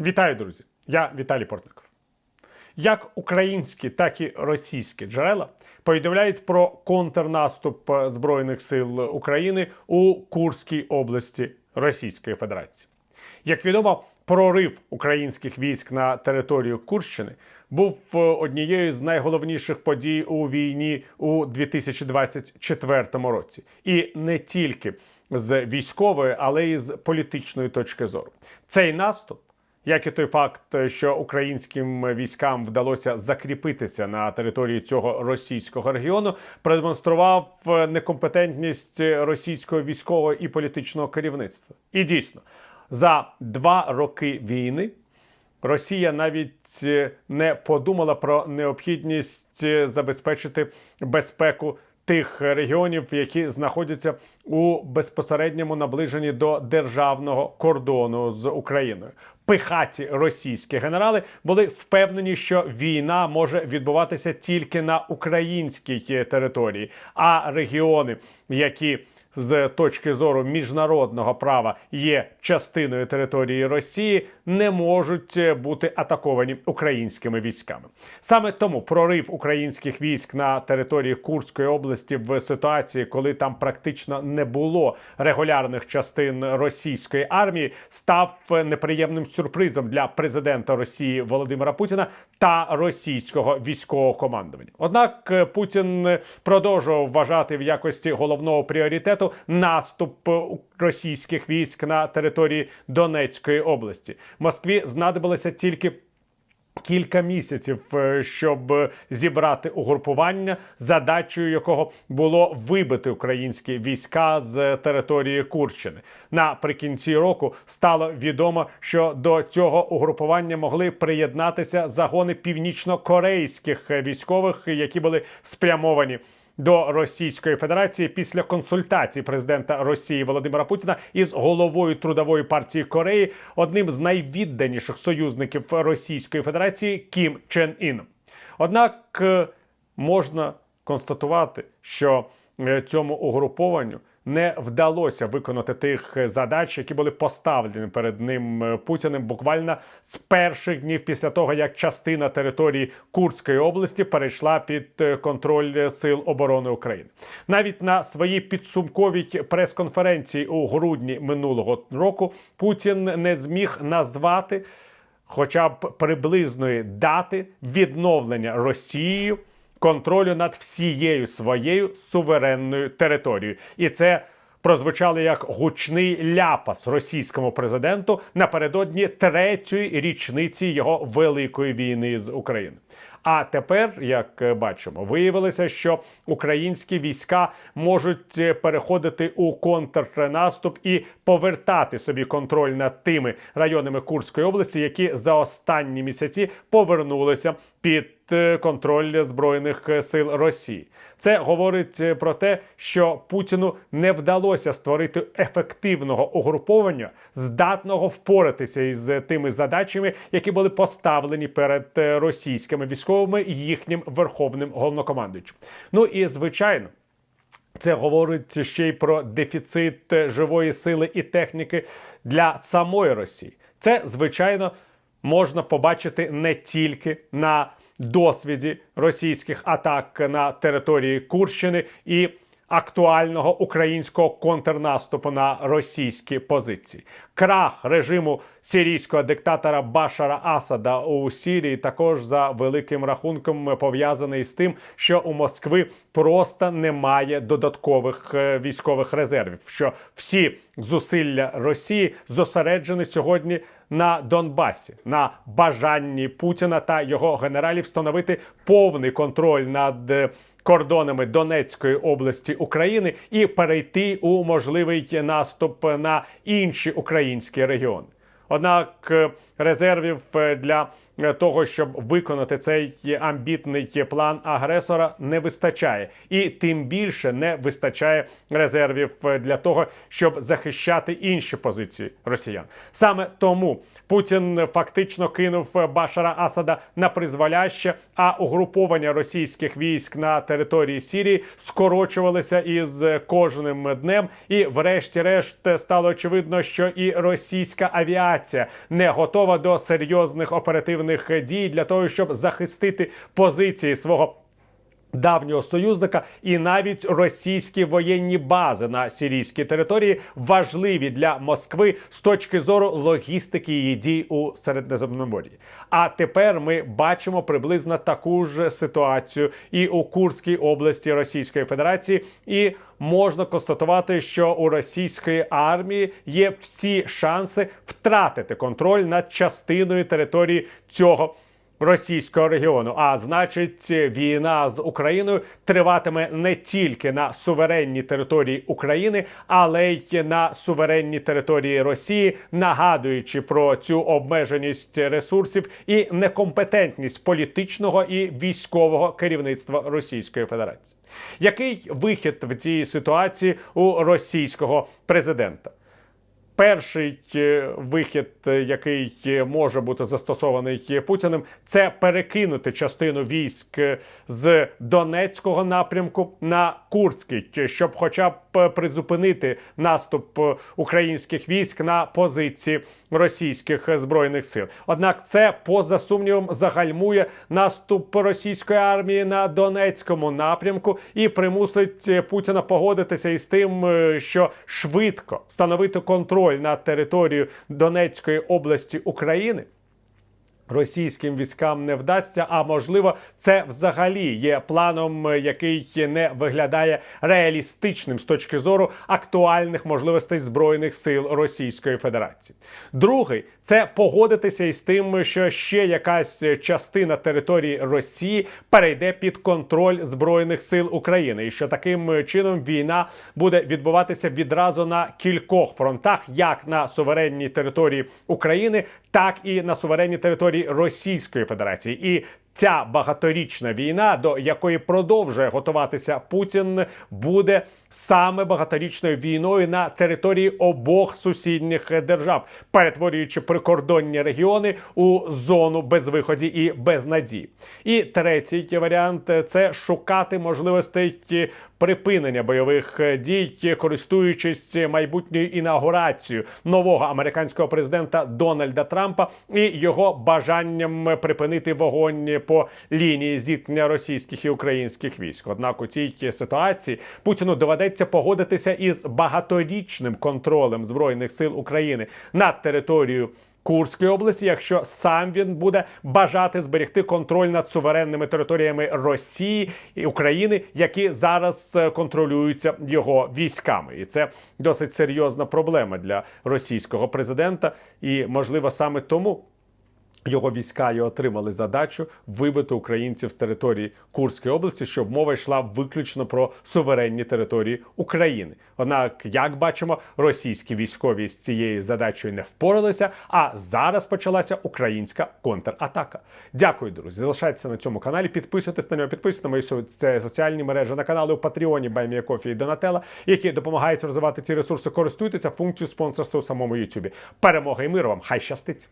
Вітаю, друзі! Я Віталій Портников. Як українські, так і російські джерела повідомляють про контрнаступ е, Збройних сил України у Курській області Російської Федерації. Як відомо, прорив українських військ на територію Курщини був е, однією з найголовніших подій у війні у 2024 році, і не тільки з військової, але й з політичної точки зору. Цей наступ як і той факт, що українським військам вдалося закріпитися на території цього російського регіону, продемонстрував некомпетентність російського військового і політичного керівництва. І дійсно, за два роки війни Росія навіть не подумала про необхідність забезпечити безпеку тих регіонів, які знаходяться у безпосередньому наближенні до державного кордону з Україною. Пихаті російські генерали були впевнені, що війна може відбуватися тільки на українській території, а регіони, які з точки зору міжнародного права є частиною території Росії, не можуть бути атаковані українськими військами. Саме тому прорив українських військ на території Курської області в ситуації, коли там практично не було регулярних частин російської армії, став неприємним сюрпризом для президента Росії Володимира Путіна та російського військового командування. Однак Путін продовжував вважати в якості головного пріоритету наступ російських військ на території Донецької області. Москві знадобилося тільки. Кілька місяців, е, щоб зібрати угрупування, задачею якого було вибити українські війська з території Курщини. Наприкінці року стало відомо, що до цього угрупування могли приєднатися загони північно-корейських військових, які були спрямовані до Російської Федерації після консультацій президента Росії Володимира Путіна із головою трудової партії Кореї, одним з найвідданіших союзників Російської Федерації Кім Чен Ін. Однак е, можна констатувати, що е, цьому угрупованню не вдалося виконати тих задач, які були поставлені перед ним е, Путіним буквально з перших днів після того, як частина території Курської області перейшла під е, контроль Сил оборони України. Навіть на своїй підсумковій прес-конференції у грудні минулого року Путін не зміг назвати. Хоча б приблизної дати відновлення Росією контролю над всією своєю суверенною територією, і це прозвучало як гучний ляпас російському президенту напередодні третьої річниці його великої війни з Україною. А тепер, як бачимо, виявилося, що українські війська можуть переходити у контрнаступ і повертати собі контроль над тими районами Курської області, які за останні місяці повернулися під контроль збройних сил Росії. Це говорить про те, що Путіну не вдалося створити ефективного угруповання, здатного впоратися із тими задачами, які були поставлені перед російськими військовими і їхнім верховним головнокомандуючим. Ну і звичайно. Це говорить ще й про дефіцит живої сили і техніки для самої Росії. Це звичайно можна побачити не тільки на досвіді російських атак на території Курщини і актуального українського контрнаступу на російські позиції. Крах режиму сирійського диктатора Башара Асада у Сірії також за великим рахунком пов'язаний з тим, що у Москви просто немає додаткових е, військових резервів. Що всі зусилля Росії зосереджені сьогодні на Донбасі, на бажанні Путіна та його генералів встановити повний контроль над е, кордонами Донецької області України і перейти у можливий наступ на інші українські регіони. Однак е, резервів е, для того, щоб виконати цей амбітний план агресора, не вистачає, і тим більше не вистачає резервів для того, щоб захищати інші позиції росіян. Саме тому Путін фактично кинув Башара Асада на призволяще, а угруповання російських військ на території Сірії скорочувалися із кожним днем. І, врешті-решт, стало очевидно, що і російська авіація не готова до серйозних оперативних дій для того, щоб захистити позиції свого. Давнього союзника і навіть російські воєнні бази на сирійській території важливі для Москви з точки зору логістики її дій у Середземномор'ї. А тепер ми бачимо приблизно таку ж ситуацію і у Курській області Російської Федерації, і можна констатувати, що у російської армії є всі шанси втратити контроль над частиною території цього російського регіону. А значить, війна з Україною триватиме не тільки на суверенній території України, але й на суверенній території Росії, нагадуючи про цю обмеженість ресурсів і некомпетентність політичного і військового керівництва Російської Федерації. Який вихід в цій ситуації у російського президента? Перший е, вихід, е, який е, може бути застосований Путіним, це перекинути частину військ з Донецького напрямку на Курський, щоб, хоча б призупинити наступ е, українських військ на позиції російських збройних сил. Однак це поза сумнівом загальмує наступ російської армії на Донецькому напрямку і примусить е, Путіна погодитися із тим, е, що швидко встановити контроль над територією Донецької області України. Російським військам не вдасться, а можливо, це взагалі є планом, е, який не виглядає реалістичним з точки зору актуальних можливостей збройних сил Російської Федерації. Другий це погодитися із тим, що ще якась частина території Росії перейде під контроль збройних сил України, і що таким чином війна буде відбуватися відразу на кількох фронтах, як на суверенній території України, так і на суверенній території Російської Федерації. І ця багаторічна війна, до якої продовжує готуватися Путін, буде саме багаторічною війною на території обох сусідніх держав, перетворюючи прикордонні регіони у зону безвиході і безнадії. І третій варіант це шукати можливостей припинення бойових дій, користуючись майбутньою інаугурацією нового американського президента Дональда Трампа і його бажанням припинити вогонь по лінії зіткнення російських і українських військ. Однак у цій ситуації Путіну доведеться погодитися із багаторічним контролем збройних сил України над територією. Курської області, якщо сам він буде бажати зберегти контроль над суверенними територіями Росії і України, які зараз е, контролюються його військами, і це досить серйозна проблема для російського президента. І можливо саме тому його війська і отримали задачу вибити українців з території Курської області, щоб мова йшла виключно про суверенні території України. Однак, як бачимо, російські військові з цією задачею не впоралися. А зараз почалася українська контратака. Дякую, друзі. Залишайтеся на цьому каналі. Підписуйтесь на нього, підписуйтесь на мої со- соціальні мережі на канали у Патреоні Баймія і Донателла, які допомагають розвивати ці ресурси. Користуйтеся функцією спонсорства у самому Ютубі. Перемога і миру вам! Хай щастить!